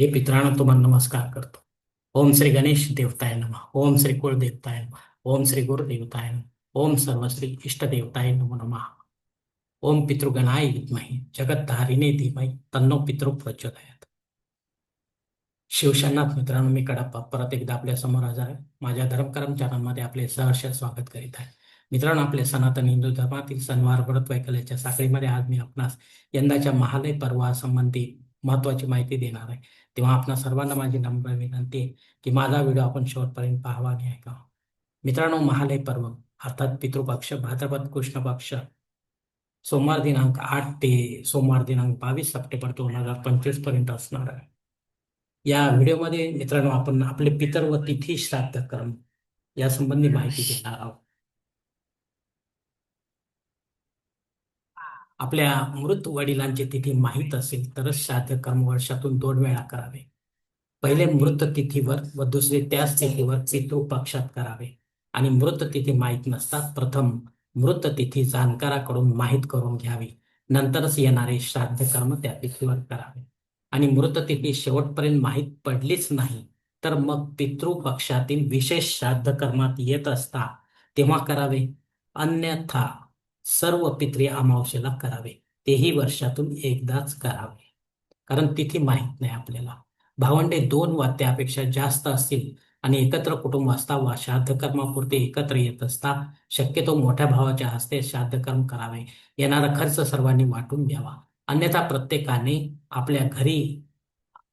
हे पित्रांना तुम्हाला नमस्कार करतो. ओम श्री गणेश देवताय नमः ओम श्री कुळ देवताय ओम श्री गुरु देवताय नमः ओम सर्वश्री इष्ट देवताय नमो नमः. ओम पितृगणाय विद्महे जगतधारिणे धीमहि तन्नो पितृ प्रचोदयात. शिवशनाथ मित्रांनो मी कडप्पा परत एकदा आपल्यासमोर हजर आहे. माझ्या धर्म चॅनलमध्ये आपले सहर्ष स्वागत करीत आहे. मित्रांनो आपले सनातन हिंदू धर्मातील सणवार व्रत वैकल्याच्या साखळीमध्ये आज मी आपणास यंदाच्या महालय पर्वासंबंधी महत्वाची माहिती देणार आहे. तेव्हा आपणा सर्वांना माझी नम्र विनंती की माझा व्हिडिओ आपण शेवटपर्यंत पाहावा आणि ऐका मित्रांनो महालय पर्व अर्थात पितृपक्ष भाद्रपद कृष्ण पक्ष सोमवार दिनांक आठ ते सोमवार दिनांक बावीस सप्टेंबर दोन हजार पंचवीसपर्यंत असणार आहे. या व्हिडिओमध्ये मित्रांनो आपण आपले पितर व तिथी श्राद्ध कर्म या संबंधी माहिती घेणार आहोत. आपल्या मृत वडिलांची तिथी माहीत असेल तरच श्राद्ध कर्म वर्षातून दोन वेळा करावे. पहिले मृत तिथीवर व दुसरे त्याच तिथीवर पितृ पक्षात करावे. आणि मृत तिथी माहीत नसता प्रथम मृत तिथी जाणकाराकडून माहीत करून घ्यावी. नंतरच येणारे श्राद्ध कर्म त्या तिथीवर करावे. आणि मृत तिथी शेवटपर्यंत माहीत पडलीच नाही तर मग पितृ पक्षातील विशेष श्राद्ध कर्मात येत असता तेव्हा करावे? अन्यथा सर्व पित्री अमावस्येला करावे. तेही वर्षातून एकदाच करावे. कारण तिथी माहीत नाही आपल्याला. भावंडे दोन वा त्यापेक्षा जास्त असतील आणि एकत्र कुटुंब असता वा श्राद्धकर्मापुरते एकत्र येत असता शक्यतो मोठ्या भावाच्या हस्ते श्राद्धकर्म करावे. येणारा खर्च सर्वांनी वाटून द्यावा अन्यथा प्रत्येकाने आपल्या घरी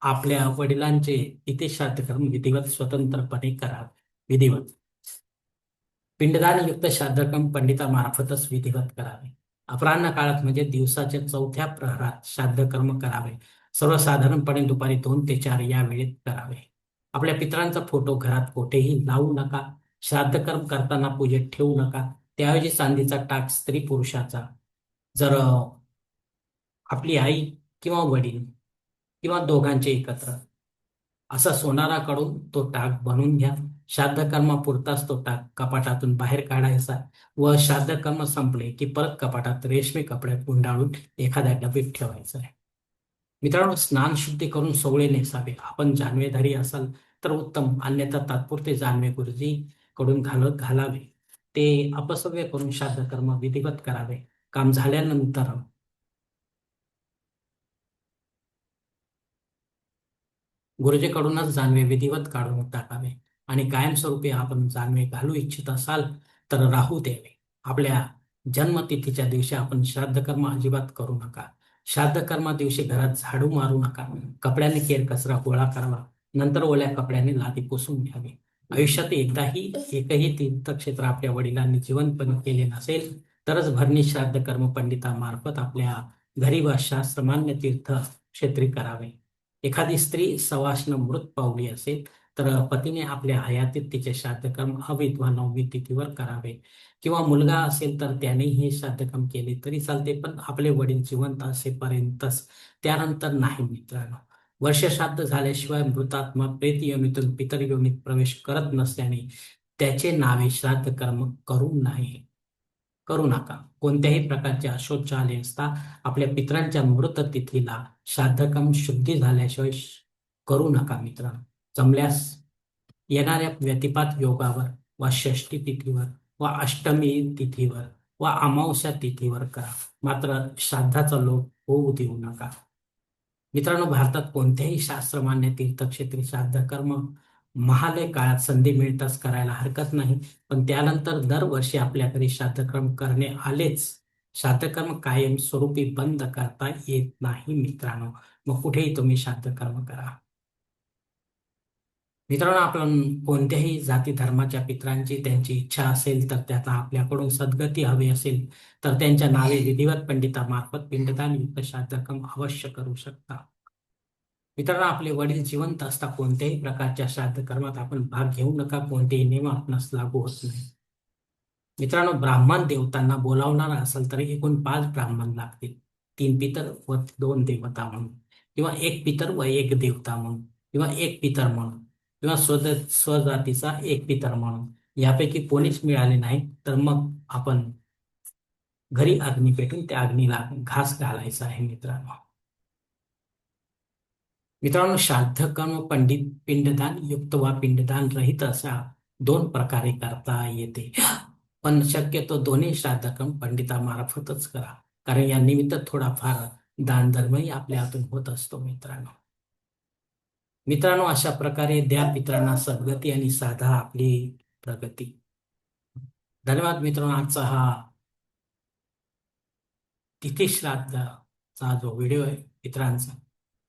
आपल्या वडिलांचे इथे श्राद्धकर्म विधिवत स्वतंत्रपणे करावे. विधिवत. पिंडदान युक्त श्राद्धकर्म पंडितामार्फतच विधिवत करावे. अपराह्न काळात म्हणजे दिवसाच्या चौथ्या प्रहरात श्राद्धकर्म करावे. सर्वसाधारणपणे दुपारी दोन ते चार या वेळेत करावे. आपल्या पितरांचा फोटो घरात कोठेही लावू नका. श्राद्धकर्म करताना पूजेत ठेवू नका. त्याऐवजी चांदीचा टाक स्त्री पुरुषाचा. जर आपली आई किंवा वडील किंवा दोघांचे एकत्र असा सोनाराकडून तो टाक बनवून घ्या. श्राद्धकर्मापुरताच तो टाक कपाटातून बाहेर काढायचा. व श्राद्धकर्म संपले की परत कपाटात रेशमी कपड्यात गुंडाळून एखाद्या डबीत ठेवायचं आहे. मित्रांनो स्नान शुद्धी करून सोवळे नेसावे. आपण जानवेधारी असाल तर उत्तम. अन्यथा तात्पुरते जानवे गुरुजी कडून घालत घालावे. ते अपसव्य करून श्राद्धकर्म विधिवत करावे. काम झाल्यानंतर गुरुजीकडूनच जानवे विधिवत काढून टाकावे आणि कायमस्वरूपी आपण जानवे घालू इच्छित असाल तर राहू द्यावे. आपल्या जन्मतिथीच्या दिवशी आपण श्राद्ध कर्म अजिबात करू नका. श्राद्ध कर्मा दिवशी घरात झाडू मारू नका. कपड्याने केर कचरा गोळा करावा. नंतर ओल्या कपड्याने लादी पुसून घ्यावी. आयुष्यात एकदाही एकही तीर्थक्षेत्र आपल्या वडिलांनी जिवंतपणे केले नसेल तरच भरणी श्राद्ध कर्म पंडितामार्फत आपल्या घरी वा शास्त्रमान्य तीर्थ क्षेत्री करावे. एखादी स्त्री सवाष्ण मृत पावली असेल तर पतीने आपल्या हयातीत तिचे श्राद्धकर्म अविधवा नववी तिथीवर करावे. किंवा मुलगा असेल तर त्याने हे श्राद्धकर्म केले तरी चालते पण आपले वडील जिवंत असेपर्यंतच त्यानंतर नाही मित्रांनो. वर्षश्राद्ध झाल्याशिवाय मृतात्मा प्रेत योनीतून पितर योनीत प्रवेश करत नसल्याने त्याचे नावे श्राद्ध कर्म करू नाही. करू नका. कोणत्याही प्रकारचे अशोच आले असता आपल्या पित्रांच्या मृत तिथीला श्राद्धकर्म शुद्धी झाल्याशिवाय करू नका मित्रांनो जमल्यास येणाऱ्या व्यतिपात योगावर वा षष्टी तिथीवर वा अष्टमी तिथीवर वा अमावस्या तिथीवर करा. मात्र श्राद्धाचा लोप होऊ देऊ नका. मित्रांनो भारतात कोणत्याही शास्त्रमान्य तीर्थक्षेत्री श्राद्ध कर्म महालय काळात संधी मिळताच करायला हरकत नाही. पण त्यानंतर दरवर्षी आपल्याकडे श्राद्धक्रम करणे आलेच. श्राद्धकर्म कायम स्वरूपी बंद करता येत नाही मित्रांनो. मग कुठेही तुम्ही श्राद्धकर्म करा. मित्रांनो आपण कोणत्याही जाती धर्माच्या पित्रांची त्यांची इच्छा असेल तर त्याचा आपल्याकडून सद्गती हवी असेल तर त्यांच्या नावे विधिवत पंडितामार्फत पिंडदान युक्त श्राद्धकर्म अवश्य करू शकता. मित्रांनो आपले वडील जिवंत असता कोणत्याही प्रकारच्या श्राद्ध कर्मात आपण भाग घेऊ नका कोणतेही नियम आपणास लागू होत नाही. मित्रांनो ब्राह्मण देवतांना बोलावणारा असेल तर एकूण पाच ब्राह्मण लागतील. तीन पितर व दोन देवता म्हणून किंवा एक पितर व एक देवता म्हणून किंवा एक पितर म्हणून किंवा स्वद स्वजातीचा एक पितर म्हणून. यापैकी कोणीच मिळाले नाही तर मग आपण घरी अग्नी पेटून त्या अग्नीला घास घालायचा आहे मित्रांनो. मित्रांनो श्राद्ध कर्म पंडित पिंडदान युक्त वा पिंडदान रहित असा दोन प्रकारे करता येते. पण शक्यतो दोन्ही श्राद्ध कर्म पंडितामार्फतच करा. कारण या निमित्त थोडाफार दान धर्मही आपल्या हातून होत असतो मित्रांनो. मित्रांनो अशा प्रकारे द्या पित्रांना सद्गती आणि साधा आपली प्रगती. धन्यवाद मित्रांनो आजचा हा तिथे श्राद्धाचा जो व्हिडिओ आहे मित्रांचा